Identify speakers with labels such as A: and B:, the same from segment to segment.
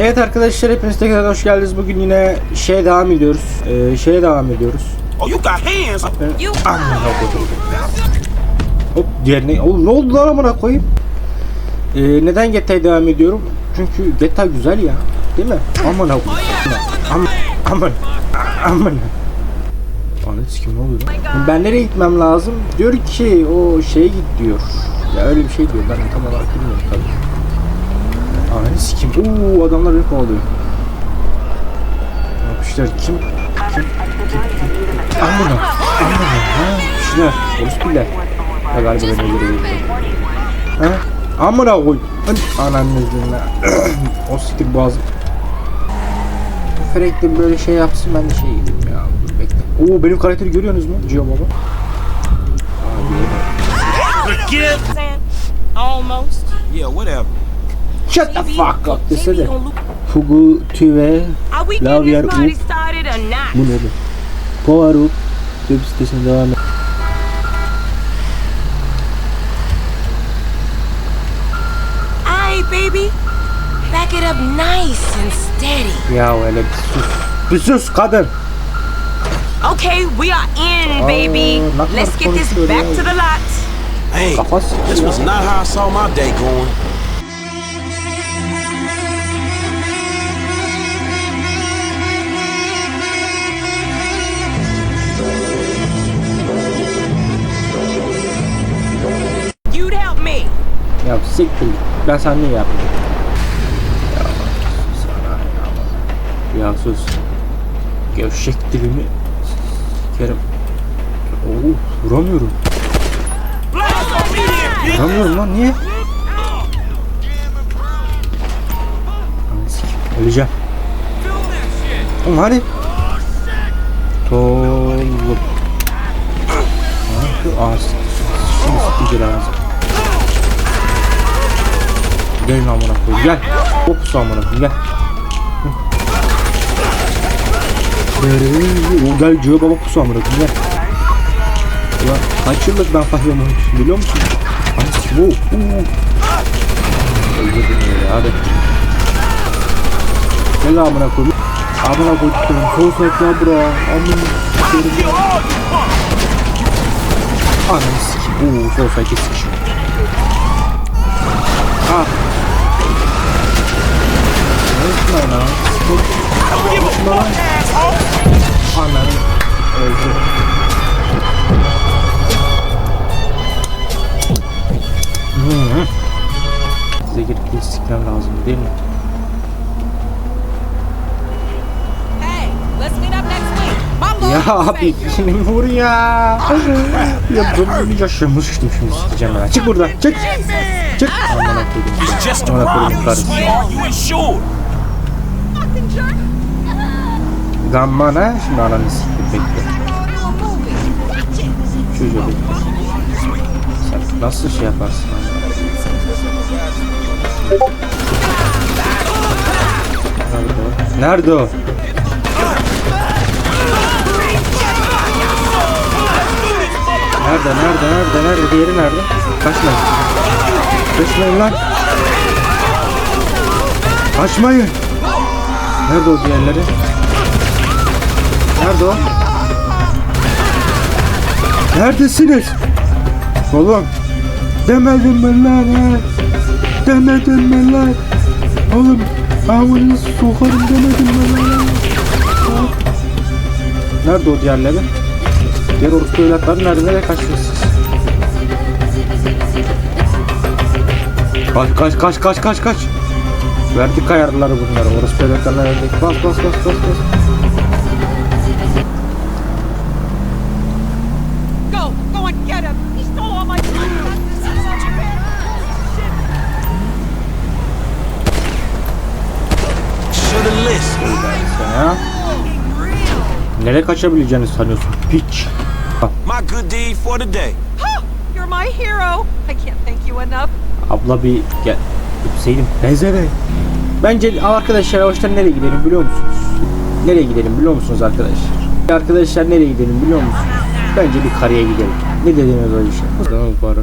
A: Evet arkadaşlar hepiniz tekrar hoş geldiniz. Bugün yine şeye devam ediyoruz. Ee, şeye devam ediyoruz.
B: Oh, you got hands.
A: Ben-
C: You
A: Amına koydum. Hop diğerine. Oğlum ne oldu lan amına koyayım? Ee, neden GTA'ya devam ediyorum? Çünkü GTA güzel ya. Değil mi? Amına koyayım. Aman aman aman. Anı sikim ne oluyor lan? Ben nereye gitmem lazım? Diyor ki o şeye git diyor. Ya öyle bir şey diyor. Ben tam olarak bilmiyorum tabii. Anı sikim. Oo adamlar beni kovalıyor. Ne yapmışlar? Kim? Kim? Kim? Kim? Amına. Amına. Ha? Şunlar. Polis bile. Ya galiba beni öldürecek. Ha? Amına koy. An- Ananın yüzüne. o siktir boğazım. Sürekli böyle şey yapsın ben de şey yiyeyim ya. Dur bekle. Oo benim karakteri görüyorsunuz mu? Gio baba. Aa?
C: Almost.
B: Yeah, whatever.
A: Shut the fuck up desene. Fugu tüve
C: Are we
A: Love
C: getting
A: yer
C: this party
A: up. bu ne be? Poirot web sitesine devam et.
C: Alright, baby. Back it up nice and steady.
A: Ya öyle bir sus. Bir sus kadın.
C: Okay, we are in, baby. Let's get this back to the lot.
B: Hey, this was not how I saw my day going.
A: Siktir. Ben sana ne yapayım? Ya sus ya. Sus. Gevşek dilimi sikerim. Oo, vuramıyorum. Vuramıyorum lan niye? Öleceğim. Oğlum hadi. Tollu. Ha, şu ağız. Şimdi sikeceğiz ağzı. Gel amına koyayım gel. Su amına koyayım gel. O gel Cio baba pusu amına koyayım gel. Ya kaç yıllık ben fazla olmuşum biliyor musun? Sikim. Oo. Öldürdün beni ya hadi. Gel amına koyayım. Amına koydum. Kol sakla. Amına ya. Ananı sikim. Oo sol sayı sıkışım. Girip bir istikrar lazım değil mi?
C: Hey, let's meet up next week. Mambo.
A: Ya abi benim vur ya. ya ben bunu yaşamıştım şimdi sikeceğim ben. Çık buradan çık. Çık.
B: Just
A: Amına koydum
B: around
A: karısı. Zammana şimdi ananı siktir bekle. Çocuğu bekle. Sen nasıl şey yaparsın? Nerede o? Nerede? Nerede, nerede, nerede? Diğeri nerede? Kaçmayın. Kaçmayın lan. Kaçmayın. Nerede o diğerleri? Nerede o? Neredesiniz? Oğlum. Demedim ben lan. Demedim ben lan. Oğlum. Amını sokarım demedim ben lan. Nerede o diğerleri? Diğer orospu evlatları nerede? Nereye kaçtınız siz? Kaç kaç kaç kaç kaç kaç. Verdik ayarları bunları. Orospu evlatlarına verdik. Bas bas bas bas bas. Nereye kaçabileceğini sanıyorsun? Piç.
B: My good deed for the day.
D: You're my hero. I can't thank you enough.
A: Abla bir gel. Öpseydim. Rezere. Bence arkadaşlar yavaştan nereye gidelim biliyor musunuz? Nereye gidelim biliyor musunuz arkadaşlar? Arkadaşlar nereye gidelim biliyor musunuz? Bence bir karaya gidelim. Ne dediğiniz o işe? Tamam bu ara.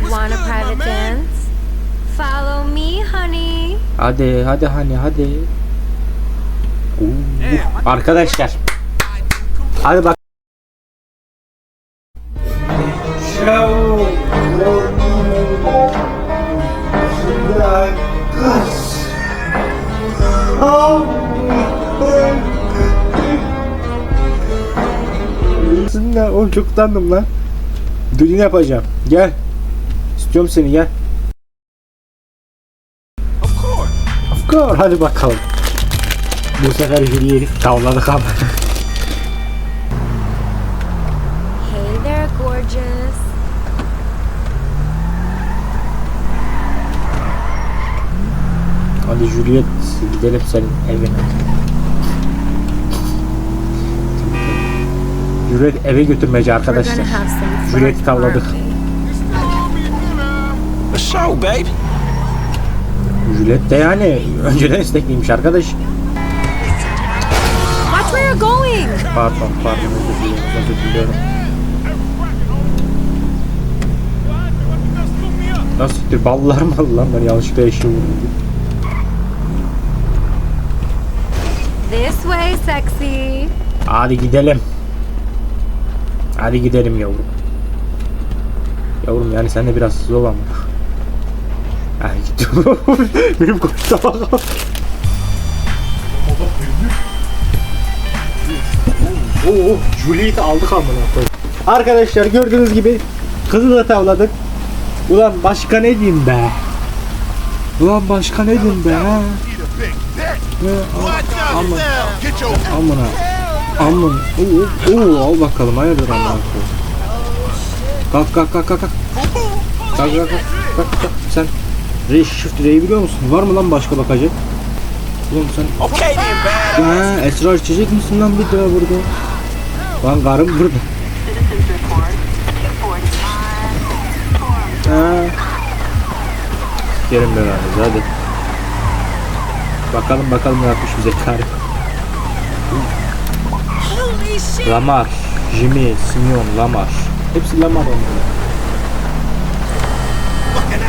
E: Want a private dance? Follow me.
A: Hadi hadi hani hadi. Oo, Arkadaşlar. Hadi bak. Aslında oğlum çok utandım lan. Düğün yapacağım. Gel. İstiyorum seni gel.
B: Of course.
A: Of course. Hadi bakalım. Bu sefer Juliet'i tavladık ama.
E: Hey there, gorgeous.
A: Hadi Juliet gidelim senin evine. Juliet eve götürmeci arkadaşlar. Juliet'i tavladık.
B: sure, baby.
A: Juliet de yani önceden istekliymiş arkadaş.
E: Where you're going.
A: Pardon pardon özür diliyorum özür diliyorum. Nasıl siktir ballar mı lan ben yanlışlıkla eşeğe vurdum.
E: This way, sexy.
A: Hadi gidelim. Hadi gidelim yavrum. Yavrum yani sen de biraz hızlı ol ama. Hadi git. Benim koşta Oo, Juliet'i aldık amına koyayım. Arkadaşlar gördüğünüz gibi kızı da tavladık. Ulan başka ne diyeyim be? Ulan başka ne diyeyim be? ha? Ne? Ama amına. Amın. Oo, oo, al bakalım hayırdır amına. Kalk kalk kalk kalk kalk. Kalk kalk kalk. Kalk kalk. Sen Re Shift R'yi biliyor musun? Var mı lan başka bakacak? Oğlum sen
B: Okay.
A: Ha, esrar içecek misin lan bir daha burada? Lan karım burada. Ha. Yerim be yalnız hadi. Bakalım bakalım ne yapmış bize karı. Lamar, Jimmy, Simeon, Lamar. Hepsi Lamar onları.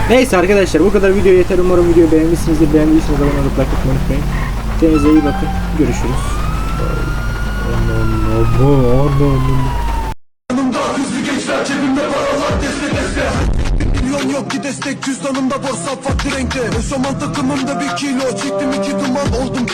A: Neyse arkadaşlar bu kadar video yeter. Umarım videoyu beğenmişsinizdir. Beğendiyseniz abone olup like atmayı unutmayın. Kendinize iyi bakın. Görüşürüz.
F: Milyon yok ki destek cüzdanımda borsa farklı renkte. Eşofman takımımda bir kilo Çektim iki duman oldum